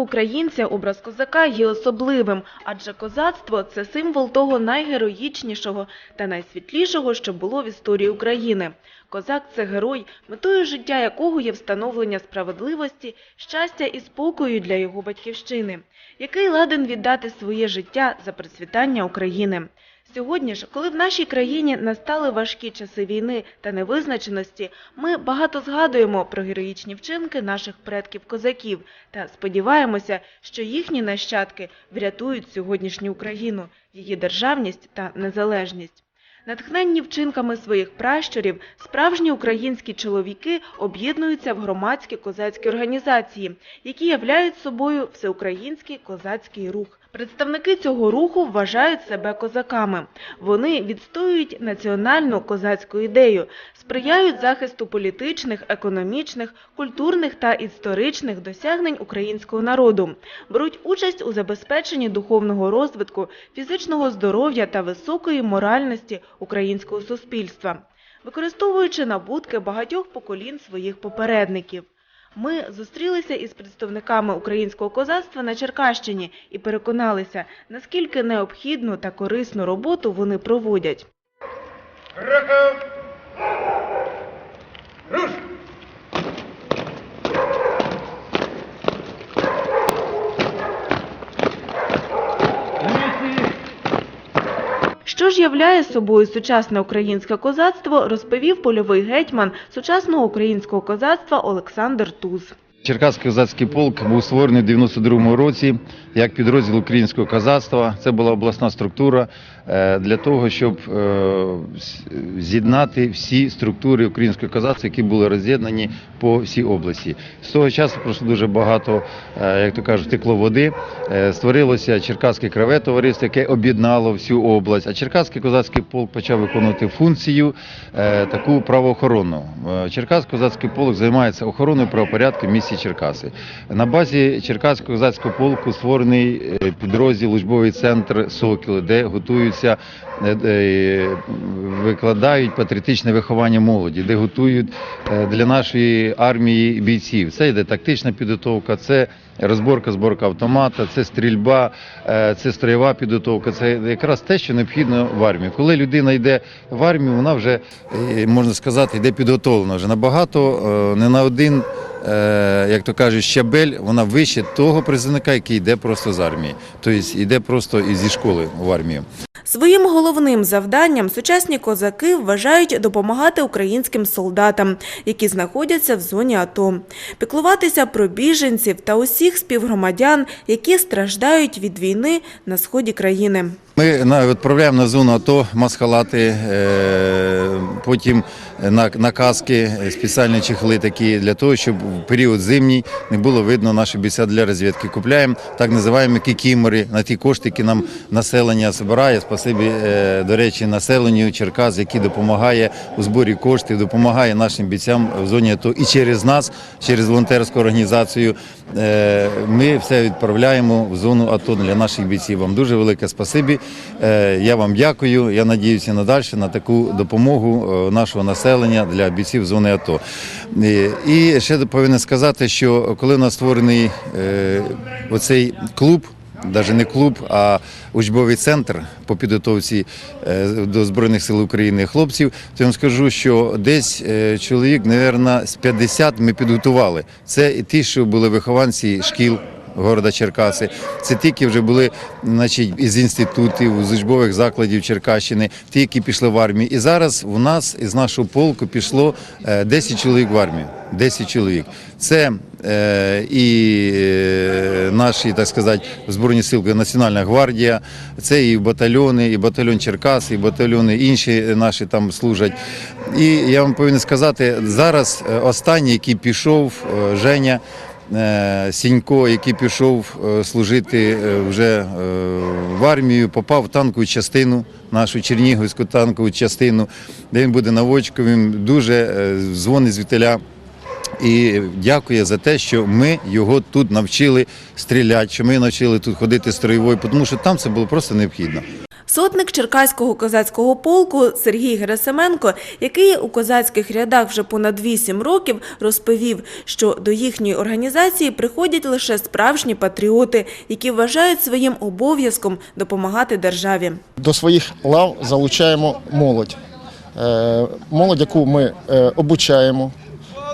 Українця образ козака є особливим, адже козацтво – це символ того найгероїчнішого та найсвітлішого, що було в історії України. Козак – це герой, метою життя якого є встановлення справедливості, щастя і спокою для його батьківщини, який ладен віддати своє життя за процвітання України. Сьогодні ж, коли в нашій країні настали важкі часи війни та невизначеності, ми багато згадуємо про героїчні вчинки наших предків-козаків та сподіваємося, що їхні нащадки врятують сьогоднішню Україну, її державність та незалежність. Натхненні вчинками своїх пращурів, справжні українські чоловіки об'єднуються в громадські козацькі організації, які являють собою всеукраїнський козацький рух. Представники цього руху вважають себе козаками. Вони відстоюють національну козацьку ідею, сприяють захисту політичних, економічних, культурних та історичних досягнень українського народу, беруть участь у забезпеченні духовного розвитку, фізичного здоров'я та високої моральності українського суспільства, використовуючи набутки багатьох поколінь своїх попередників. Ми зустрілися із представниками українського козацтва на Черкащині і переконалися, наскільки необхідну та корисну роботу вони проводять. Краков! Руш! Що ж являє собою сучасне українське козацтво, розповів польовий гетьман сучасного українського козацтва Олександр Туз. Черкаський козацький полк був створений в 92-му році як підрозділ українського козацтва. Це була обласна структура е, для того, щоб е, з'єднати всі структури українського козацтва, які були роз'єднані по всій області. З того часу пройшло дуже багато, е, як то кажуть, текло води. Створилося Черкаське краве товариство, яке об'єднало всю область. А Черкаський козацький полк почав виконувати функцію таку правоохоронну. Черкаський козацький полк займається охороною правопорядку в місті Черкаси. На базі Черкаського козацького полку створений е, підрозділ учбовий центр Сокіл, де готуються, е, е, викладають патріотичне виховання молоді, де готують для нашої армії бійців. Це йде тактична підготовка, це розборка, зборка автомата, це стрільба, це строєва підготовка. Це якраз те, що необхідно в армії. Коли людина йде в армію, вона вже можна сказати, йде підготовлена вже набагато не на один. Е, Як то кажуть, щабель, вона вище того призовника, який йде просто з армії, тобто йде просто і зі школи в армію. Своїм головним завданням сучасні козаки вважають допомагати українським солдатам, які знаходяться в зоні АТО, піклуватися про біженців та усіх співгромадян, які страждають від війни на сході країни. Ми відправляємо на зону АТО масхалати, е, потім на, на каски, е, спеціальні чехли такі для того, щоб в період зимній не було видно наші бійця для розвідки. Купляємо так називаємо кікімори на ті кошти, які нам населення збирає. Спасибі, е, до речі, населенню Черкас, який допомагає у зборі коштів, допомагає нашим бійцям в зоні АТО і через нас, через волонтерську організацію. е, Ми все відправляємо в зону АТО для наших бійців. Вам дуже велике спасибі. Е, Я вам дякую. Я надіюся надалі на таку допомогу е, нашого населення для бійців зони АТО. Е, І ще повинен сказати, що коли у нас створений оцей клуб. Навіть не клуб, а учбовий центр по підготовці до Збройних сил України хлопців, то я вам скажу, що десь чоловік, мабуть, з 50 ми підготували. Це і ті, що були вихованці шкіл города Черкаси. Це ті, які вже були значить, із інститутів, з учбових закладів Черкащини, ті, які пішли в армію. І зараз у нас із нашого полку пішло е, 10 чоловік в армію. 10 чоловік. Це е, і е, наші, так сказати, Збройні сили Національна гвардія, це і батальйони, і батальйон Черкас, і батальйони інші наші там служать. І я вам повинен сказати, зараз е, останній, який пішов, е, Женя. Е, Сінько, який пішов е, служити е, вже в армію, попав в танкову частину, нашу Чернігівську танкову частину, де він буде наводчиком, дуже дзвонить звітеля. І дякує за те, що ми його тут навчили стріляти, що ми навчили тут ходити строєвою, тому що там це було просто необхідно. Сотник Черкаського козацького полку Сергій Герасименко, який у козацьких рядах вже понад вісім років, розповів, що до їхньої організації приходять лише справжні патріоти, які вважають своїм обов'язком допомагати державі. До своїх лав залучаємо молодь. Е, Молодь, яку ми е, обучаємо.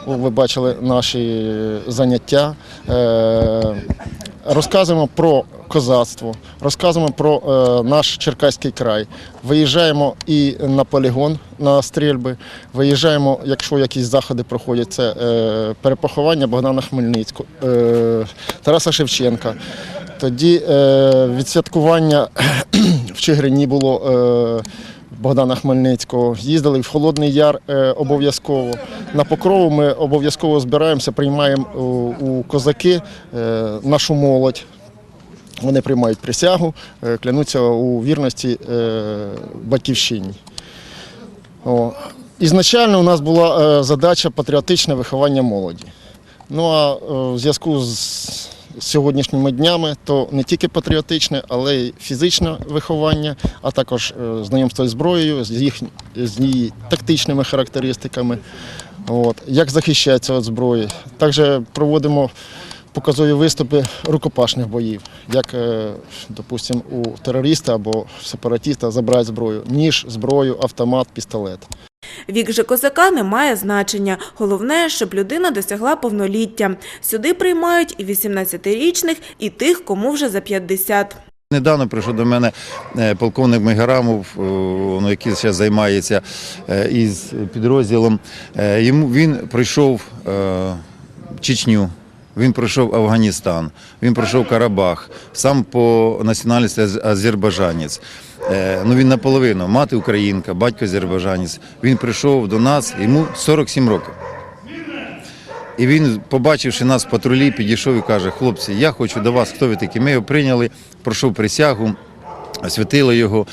Ви бачили наші заняття. Е, Розказуємо про козацтво, розказуємо про е, наш Черкаський край. Виїжджаємо і на полігон на стрільби. Виїжджаємо, якщо якісь заходи проходять, це е, перепоховання Богдана Хмельницького, Тараса Шевченка. Тоді відсвяткування в Чигирині було Богдана Хмельницького. Їздили в Холодний Яр е, обов'язково. На покрову ми обов'язково збираємося, приймаємо у, у козаки е, нашу молодь. Вони приймають присягу, е, клянуться у вірності е, батьківщині. Ізначально у нас була е, задача патріотичне виховання молоді. Ну а е, в зв'язку з сьогоднішніми днями то не тільки патріотичне, але й фізичне виховання, а також е, знайомство з зброєю, з їх з її тактичними характеристиками. От, як захищається від зброї. Також проводимо показові виступи рукопашних боїв, як, е, допустимо, у терориста або сепаратиста забрати зброю, ніж, зброю, автомат, пістолет. Вік же козака не має значення. Головне, щоб людина досягла повноліття. Сюди приймають і 18-річних, і тих, кому вже за 50. Недавно прийшов до мене е, полковник Мегерамов, е, який зараз займається із підрозділом. Йому він пройшов е, Чечню. Він пройшов Афганістан, він пройшов Карабах, сам по національності аз- азербайджанець. Е, Ну він наполовину, мати українка, батько азербайджанець. Він прийшов до нас, йому 47 років. І він, побачивши нас в патрулі, підійшов і каже: хлопці, я хочу до вас, хто ви такі? Ми його прийняли, пройшов присягу, освятили його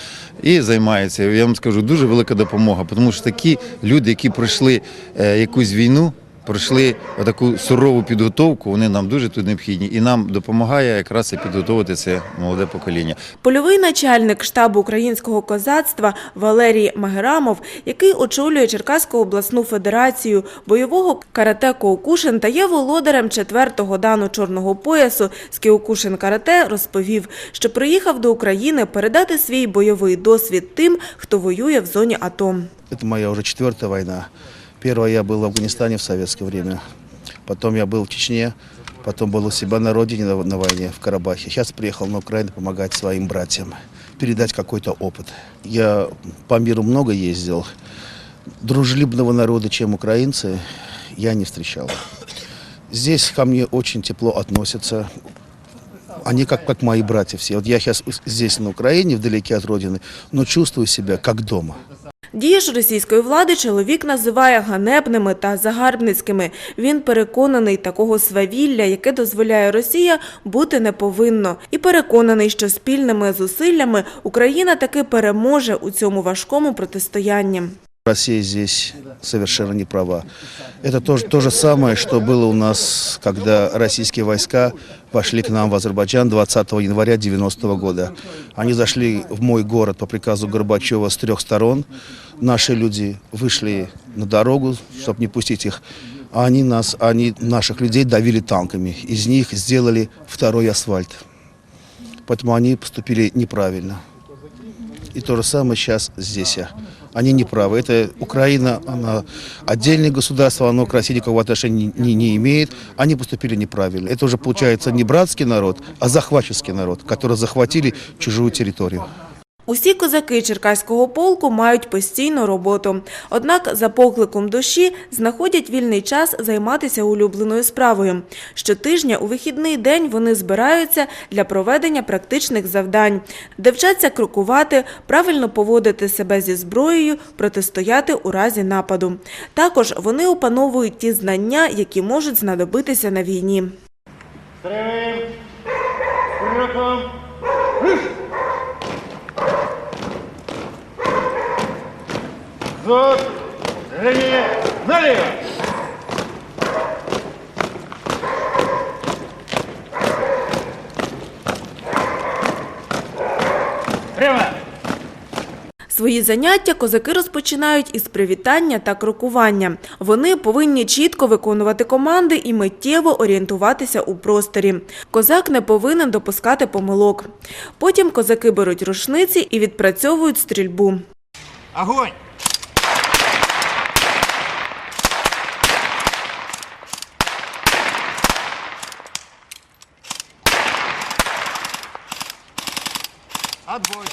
і займається. Я вам скажу, дуже велика допомога, тому що такі люди, які пройшли е, якусь війну, пройшли таку сурову підготовку, вони нам дуже тут необхідні. І нам допомагає якраз і підготовити це молоде покоління. Польовий начальник штабу українського козацтва Валерій Магерамов, який очолює Черкаську обласну федерацію бойового карате Коукушин та є володарем четвертого дану чорного поясу з Кіокушин карате, розповів, що приїхав до України передати свій бойовий досвід тим, хто воює в зоні АТО. Это моя уже четвертая война. Первая я был в Афганистане в советское время. Потом я был в Чечне. Потом был у себя на родине на, на войне в Карабахе. Сейчас приехал на Украину помогать своим братьям, передать какой-то опыт. Я по миру много ездил. Дружелюбного народа, чем украинцы, я не встречал. Здесь ко мне очень тепло относятся. Они как, как мои братья все. Вот я сейчас здесь на Украине, вдалеке от родины, но чувствую себя как дома. Дії ж російської влади чоловік називає ганебними та загарбницькими. Він переконаний, такого свавілля, яке дозволяє Росія, бути не повинно. І переконаний, що спільними зусиллями Україна таки переможе у цьому важкому протистоянні. Россия здесь совершенно не права. Это то, то же самое, что было у нас, когда российские войска пошли к нам в Азербайджан 20 января 90 года. Они зашли в мой город по приказу Горбачева с трех сторон. Наши люди вышли на дорогу, чтобы не пустить их. А они нас, они наших людей давили танками. Из них сделали второй асфальт. Поэтому они поступили неправильно. И то же самое сейчас здесь. Они не правы. Это Украина, она отдельное государство, оно к России никакого отношения не, не имеет. Они поступили неправильно. Это уже получается не братский народ, а захватческий народ, который захватили чужую территорию. Усі козаки Черкаського полку мають постійну роботу. Однак за покликом душі знаходять вільний час займатися улюбленою справою. Щотижня у вихідний день вони збираються для проведення практичних завдань, де вчаться крокувати, правильно поводити себе зі зброєю, протистояти у разі нападу. Також вони опановують ті знання, які можуть знадобитися на війні. Зод. Зрение. Налево. Прямо. Свої заняття козаки розпочинають із привітання та крокування. Вони повинні чітко виконувати команди і миттєво орієнтуватися у просторі. Козак не повинен допускати помилок. Потім козаки беруть рушниці і відпрацьовують стрільбу. Огонь! Отбой!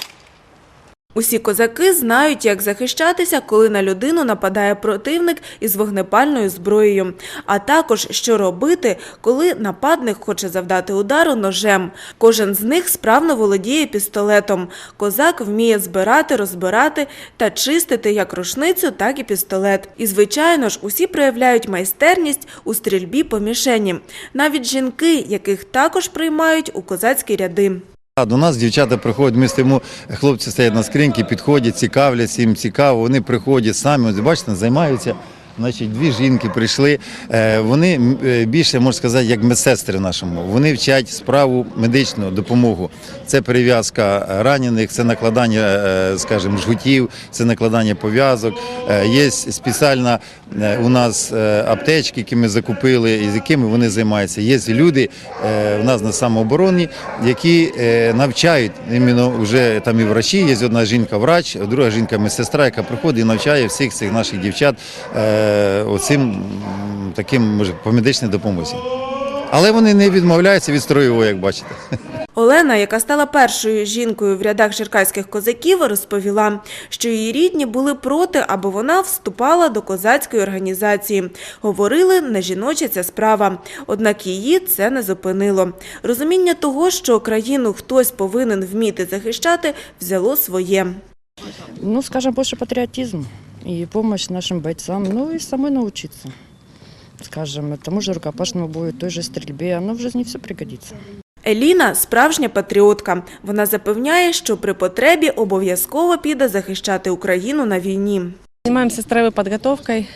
Усі козаки знають, як захищатися, коли на людину нападає противник із вогнепальною зброєю, а також що робити, коли нападник хоче завдати удару ножем. Кожен з них справно володіє пістолетом. Козак вміє збирати, розбирати та чистити як рушницю, так і пістолет. І, звичайно ж, усі проявляють майстерність у стрільбі по мішені. Навіть жінки, яких також приймають у козацькі ряди. До нас дівчата приходять, ми стоїмо, хлопці стоять на скриньки, підходять, цікавляться, їм цікаво. Вони приходять самі, ось бачите, займаються. Значить, дві жінки прийшли. Е, Вони е, більше можна сказати, як медсестри в нашому. Вони вчать справу медичну допомогу. Це перев'язка ранених, це накладання, е, скажімо, жгутів, це накладання пов'язок. Є спеціальна у нас аптечки, які ми закупили, і з якими вони займаються. Є люди у нас на самообороні, які навчають іменно вже там і врачі. Є одна жінка врач, друга жінка медсестра, яка приходить і навчає всіх цих наших дівчат оцим таким може по медичній допомозі. Але вони не відмовляються від строєвого, як бачите. Олена, яка стала першою жінкою в рядах черкаських козаків, розповіла, що її рідні були проти, аби вона вступала до козацької організації. Говорили, не жіноча ця справа. Однак її це не зупинило. Розуміння того, що країну хтось повинен вміти захищати, взяло своє. Ну, скажем, больше патриотизм и помощь нашим бойцам, ну и самой научиться. Скажем, тому же рукопашному бою, той же стрельбе, оно в жизни все пригодится. Еліна – справжня патріотка. Вона запевняє, що при потребі обов'язково піде захищати Україну на війні. Занимаемся строевой подготовкой,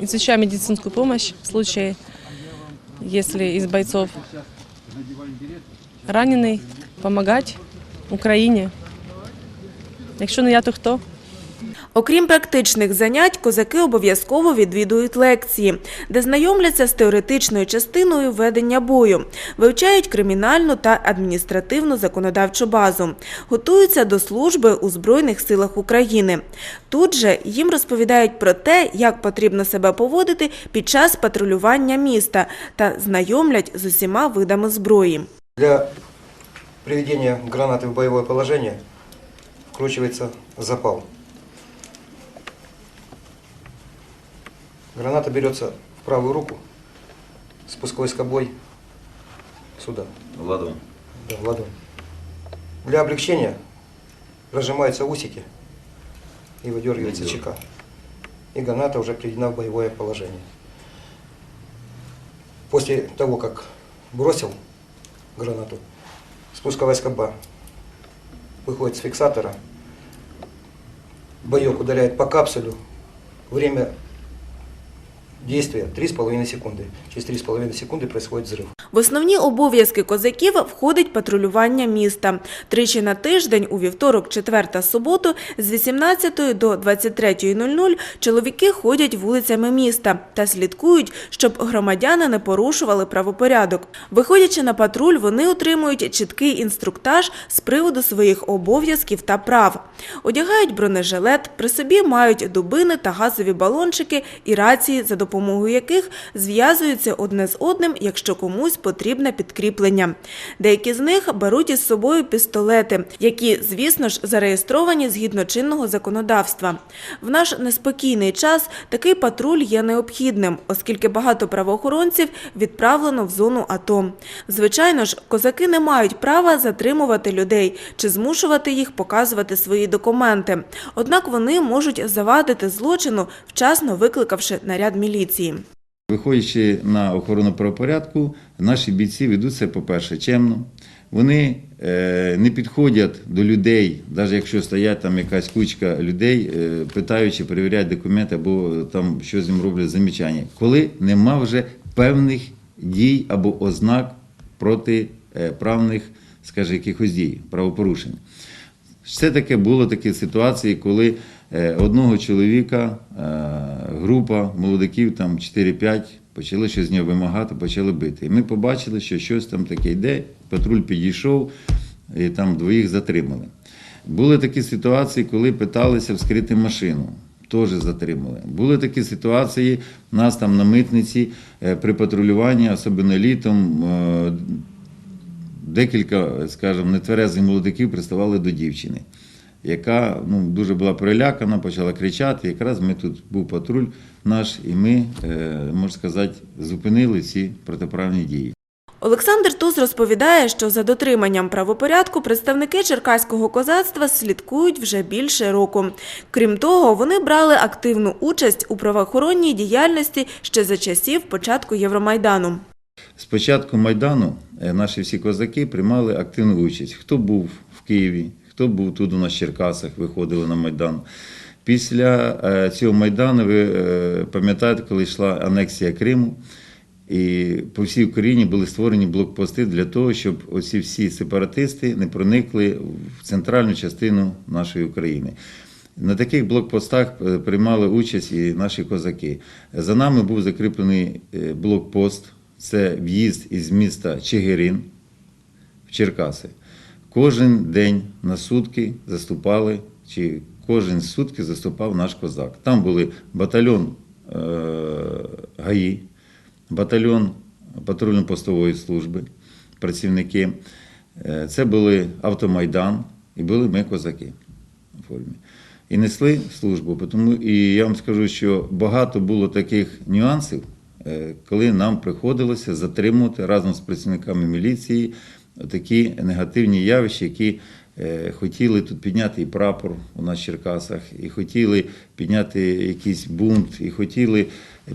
изучаем медицинскую помощь в случае, если из бойцов раненый, помогать Україні. Якщо не я, то хто? Окрім практичних занять, козаки обов'язково відвідують лекції, де знайомляться з теоретичною частиною ведення бою, вивчають кримінальну та адміністративну законодавчу базу, готуються до служби у Збройних силах України. Тут же їм розповідають про те, як потрібно себе поводити під час патрулювання міста та знайомлять з усіма видами зброї. Для приведения гранаты в боевое положение вкручивается запал. Граната берется в правую руку, спусковой скобой сюда, Ладно. да, в ладонь. Для облегчения разжимаются усики и выдергивается чека. И граната уже приведена в боевое положение. После того, как бросил гранату, спусковая скоба выходит с фиксатора, боек ударяет по капсулю, время действия 3,5 секунды. Через 3,5 секунды происходит взрыв. В основні обов'язки козаків входить патрулювання міста. Тричі на тиждень у вівторок, четвер та суботу з 18 до 23.00 чоловіки ходять вулицями міста та слідкують, щоб громадяни не порушували правопорядок. Виходячи на патруль, вони отримують чіткий інструктаж з приводу своїх обов'язків та прав. Одягають бронежилет, при собі мають дубини та газові балончики і рації, за допомогою яких зв'язуються одне з одним, якщо комусь потрібне підкріплення. Деякі з них беруть із собою пістолети, які, звісно ж, зареєстровані згідно чинного законодавства. В наш неспокійний час такий патруль є необхідним, оскільки багато правоохоронців відправлено в зону АТО. Звичайно ж, козаки не мають права затримувати людей чи змушувати їх показувати свої документи. Однак вони можуть завадити злочину, вчасно викликавши наряд міліції. Виходячи на охорону правопорядку, наші бійці ведуть себе, по-перше, чемно. Вони е, не підходять до людей, навіть якщо стоять там якась кучка людей, е, питаючи, перевіряють документи або там щось їм роблять замічання, коли нема вже певних дій або ознак протиправних, скажімо, якихось дій, правопорушень. Все таки було такі ситуації, коли е, одного чоловіка е, група молодиків, там 4-5, почали щось з нього вимагати, почали бити. І ми побачили, що щось там таке йде, патруль підійшов і там двоїх затримали. Були такі ситуації, коли питалися вскрити машину. Теж затримали. Були такі ситуації нас там на митниці е, при патрулюванні, особливо літом, е, декілька, скажімо, нетверезих молодиків приставали до дівчини, яка ну, дуже була перелякана, почала кричати. Якраз ми тут був патруль наш, і ми, е, можна сказати, зупинили ці протиправні дії. Олександр Туз розповідає, що за дотриманням правопорядку представники черкаського козацтва слідкують вже більше року. Крім того, вони брали активну участь у правоохоронній діяльності ще за часів початку Євромайдану. З початку Майдану е, наші всі козаки приймали активну участь. Хто був в Києві, хто був тут у нас в Черкасах, виходили на Майдан. Після е, цього Майдану, ви е, пам'ятаєте, коли йшла анексія Криму, і по всій Україні були створені блокпости для того, щоб оці всі сепаратисти не проникли в центральну частину нашої України. На таких блокпостах е, приймали участь і наші козаки. За нами був закріплений блокпост. Це в'їзд із міста Чигирин в Черкаси. Кожен день на сутки заступали, чи кожен сутки заступав наш козак. Там були батальйон е, ГАІ, батальйон патрульно-постової служби, працівники. Е, Це були автомайдан і були ми козаки в формі. І несли службу. Тому, і я вам скажу, що багато було таких нюансів, е, коли нам приходилося затримувати разом з працівниками міліції такі негативні явища, які е, хотіли тут підняти і прапор у нас в Черкасах, і хотіли підняти якийсь бунт, і хотіли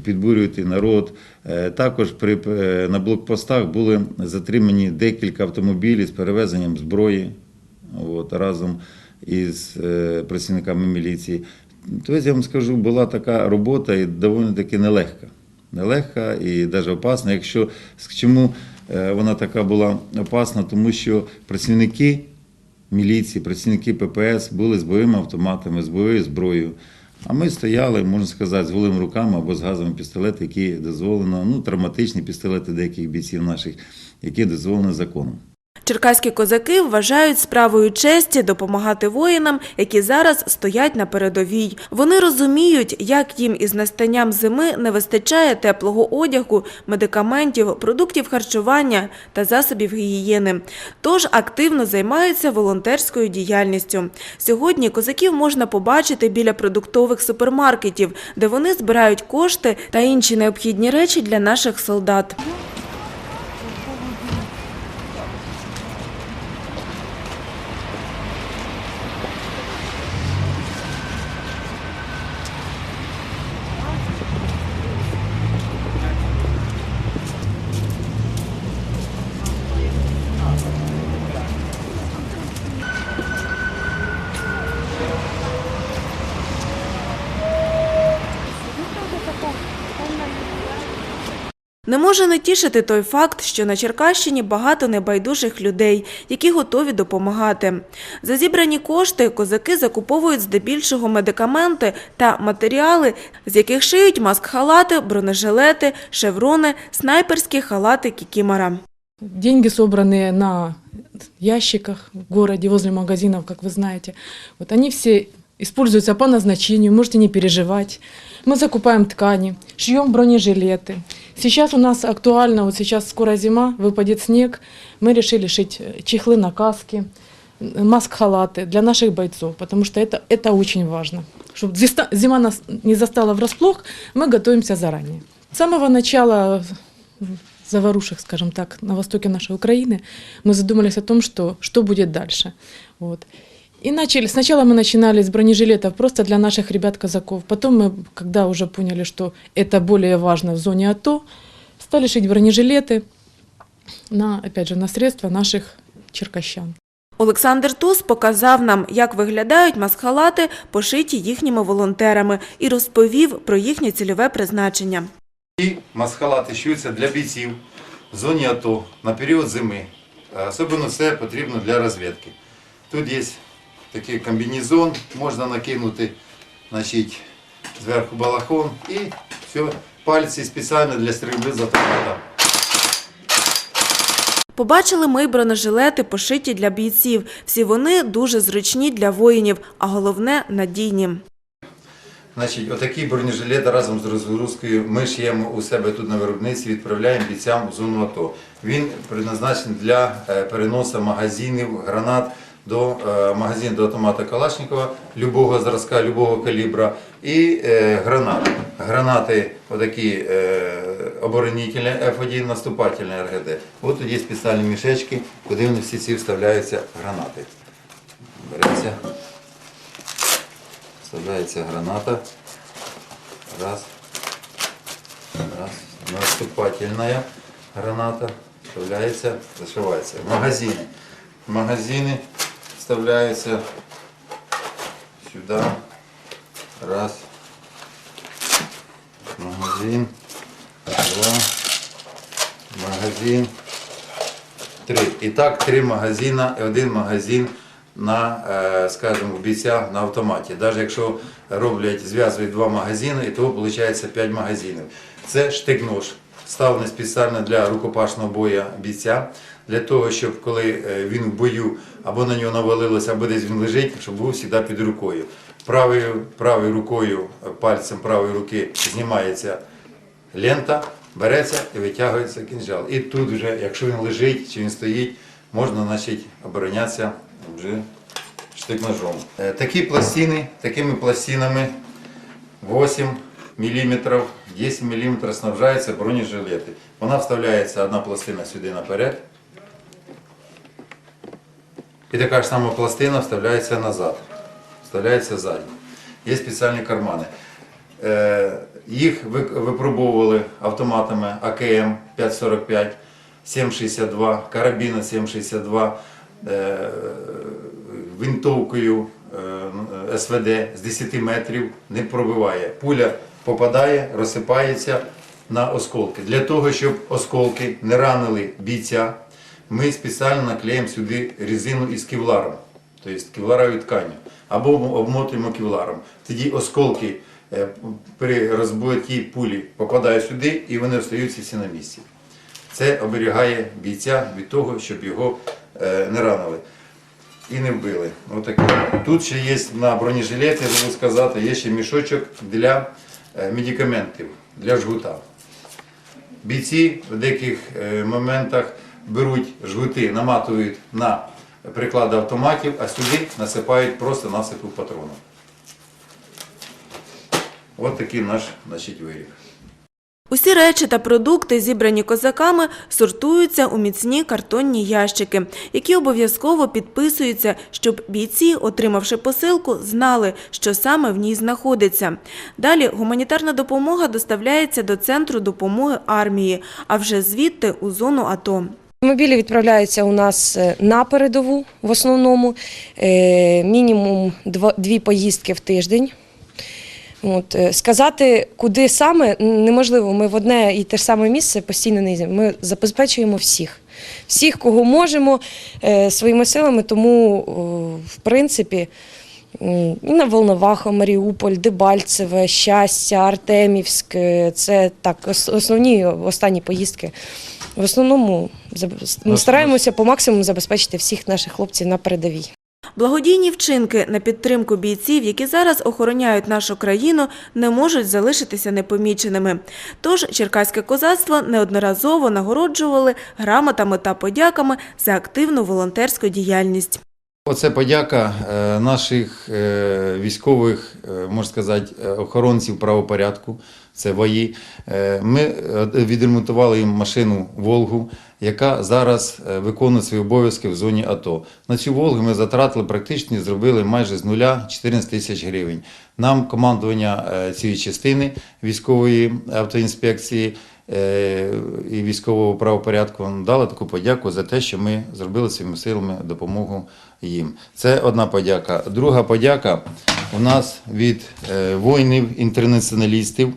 підбурювати народ. Е, Також при, е, на блокпостах були затримані декілька автомобілів з перевезенням зброї от, разом із працівниками міліції. Тобто, я вам скажу, була така робота і доволі таки нелегка. Нелегка і навіть опасна. Якщо чому вона така була опасна, тому що працівники міліції, працівники ППС були з бойовими автоматами, з бойовою зброєю. А ми стояли, можна сказати, з голими руками або з газовим пістолетом, які дозволено, ну, травматичні пістолети деяких бійців наших, які дозволені законом. Черкаські козаки вважають справою честі допомагати воїнам, які зараз стоять на передовій. Вони розуміють, як їм із настанням зими не вистачає теплого одягу, медикаментів, продуктів харчування та засобів гігієни. Тож активно займаються волонтерською діяльністю. Сьогодні козаків можна побачити біля продуктових супермаркетів, де вони збирають кошти та інші необхідні речі для наших солдат. Не може не тішити той факт, що на Черкащині багато небайдужих людей, які готові допомагати. За зібрані кошти козаки закуповують здебільшого медикаменти та матеріали, з яких шиють маск-халати, бронежилети, шеврони, снайперські халати кікімора. Деньги, собранные на ящиках в городе, возле магазинов, как вы знаете, вот они все используются по назначению, можете не переживать. Мы закупаем ткани, шьем бронежилеты. Сейчас у нас актуально, вот сейчас скоро зима, выпадет снег, мы решили шить э, чехлы на каски, э, маск-халаты для наших бойцов, потому что это, это очень важно. Чтобы зима нас не застала врасплох, мы готовимся заранее. С самого начала заварушек, скажем так, на востоке нашей Украины, мы задумались о том, что, что будет дальше. Вот. И начали, сначала мы начинали с бронежилетов просто для наших ребят-казаков. Потом мы, когда уже поняли, что это более важно в зоне АТО, стали шить бронежилеты на, опять же, на средства наших черкащан. Олександр Туз показав нам, як виглядають масхалати, пошиті їхніми волонтерами, і розповів про їхнє цільове призначення. І масхалати шюються для бійців в зоні АТО на період зими. Особливо це потрібно для розвідки. Тут є такий комбінезон, можна накинути значить, зверху балахон і все, пальці спеціально для стрільби з автомата. Побачили ми бронежилети, пошиті для бійців. Всі вони дуже зручні для воїнів, а головне – надійні. Значить, отакі бронежилети разом з розгрузкою ми шиємо у себе тут на виробництві, відправляємо бійцям в зону АТО. Він призначений для е, переносу магазинів, гранат до е, магазин до автомата Калашникова, любого зразка, любого калібра і е, гранат. Гранати отакі е, оборонительні F1, наступательні РГД. От тут спеціальні мішечки, куди вони всі ці вставляються гранати. Береться. Вставляється граната. Раз. Раз. Наступательная граната. Вставляется, зашивается. Магазины. Магазины вставляются сюда. Раз. Магазин. Два. Магазин. Три. І так, три магазина і один магазин на, е, скажімо, бійця на автоматі. Навіть якщо роблять, зв'язують два магазини, і того виходить 5 магазинів. Це штик-нож, ставлений спеціально для рукопашного бою бійця, для того, щоб коли е, він в бою або на нього навалилося, або десь він лежить, щоб був завжди під рукою. Правою, правою рукою, е, пальцем правої руки знімається лента, береться і витягується кінжал. І тут вже, якщо він лежить чи він стоїть, можна значить, оборонятися вже штик-ножом. Е, Такі пластини, такими пластинами 8 мм, 10 мм снабжаються бронежилети. Вона вставляється одна пластина сюди наперед. І така ж сама пластина вставляється назад. Вставляється ззаді. Є спеціальні кармани. Е, Їх випробовували автоматами АКМ 545, 762, карабіна 762, е, винтовкою е, СВД з 10 метрів не пробиває. Пуля попадає, розсипається на осколки. Для того, щоб осколки не ранили бійця, ми спеціально наклеїмо сюди резину із кевларом, тобто кевларовою тканю, або обмотуємо кевларом. Тоді осколки е, при розбитті пулі попадають сюди і вони остаються всі на місці. Це оберігає бійця від того, щоб його е, не ранили і не вбили. Тут ще є на бронежилеті, забув сказати, є ще мішочок для медикаментів, для жгута. Бійці в деяких е, моментах беруть жгути, наматують на приклади автоматів, а сюди насипають просто насипу патрону. Ось такий наш значить, виріб. Усі речі та продукти, зібрані козаками, сортуються у міцні картонні ящики, які обов'язково підписуються, щоб бійці, отримавши посилку, знали, що саме в ній знаходиться. Далі гуманітарна допомога доставляється до центру допомоги армії, а вже звідти у зону АТО. Мобілі відправляються у нас е, на передову в основному, е, мінімум дві поїздки в тиждень. От, е, сказати, куди саме, неможливо. Ми в одне і те ж саме місце постійно не їздимо. Ми забезпечуємо всіх. Всіх, кого можемо, е, своїми силами. Тому, в принципі, і на Волноваха, Маріуполь, Дебальцеве, Щастя, Артемівськ е, це так, основні останні поїздки. В основному ми стараємося по максимуму забезпечити всіх наших хлопців на передовій. Благодійні вчинки на підтримку бійців, які зараз охороняють нашу країну, не можуть залишитися непоміченими. Тож черкаське козацтво неодноразово нагороджували грамотами та подяками за активну волонтерську діяльність. Оце подяка е, наших е, військових, е, можна сказати, охоронців правопорядку. Це вої. Ми відремонтували їм машину Волгу, яка зараз виконує свої обов'язки в зоні АТО. На цю Волгу ми затратили практично зробили майже з нуля 14 тисяч гривень. Нам командування цієї частини військової автоінспекції і військового правопорядку дали таку подяку за те, що ми зробили своїми силами допомогу їм. Це одна подяка. Друга подяка у нас від е, воїнів-інтернаціоналістів.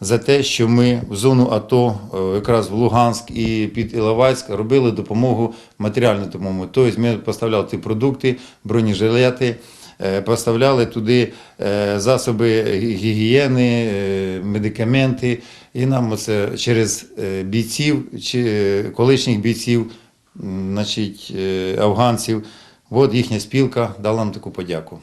за те, що ми в зону АТО, е, якраз в Луганськ і під Іловайськ, робили допомогу матеріальну допомогу. Тобто ми поставляли ті продукти, бронежилети, е, поставляли туди засоби гігієни, медикаменти. І нам оце через бійців, чи колишніх бійців, значить, е, афганців, от їхня спілка дала нам таку подяку.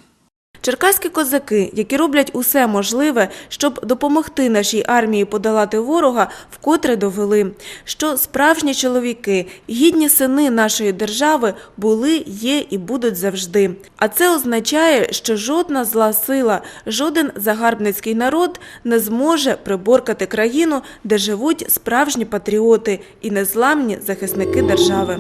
Черкаські козаки, які роблять усе можливе, щоб допомогти нашій армії подолати ворога, вкотре довели, що справжні чоловіки, гідні сини нашої держави були, є і будуть завжди. А це означає, що жодна зла сила, жоден загарбницький народ не зможе приборкати країну, де живуть справжні патріоти і незламні захисники держави.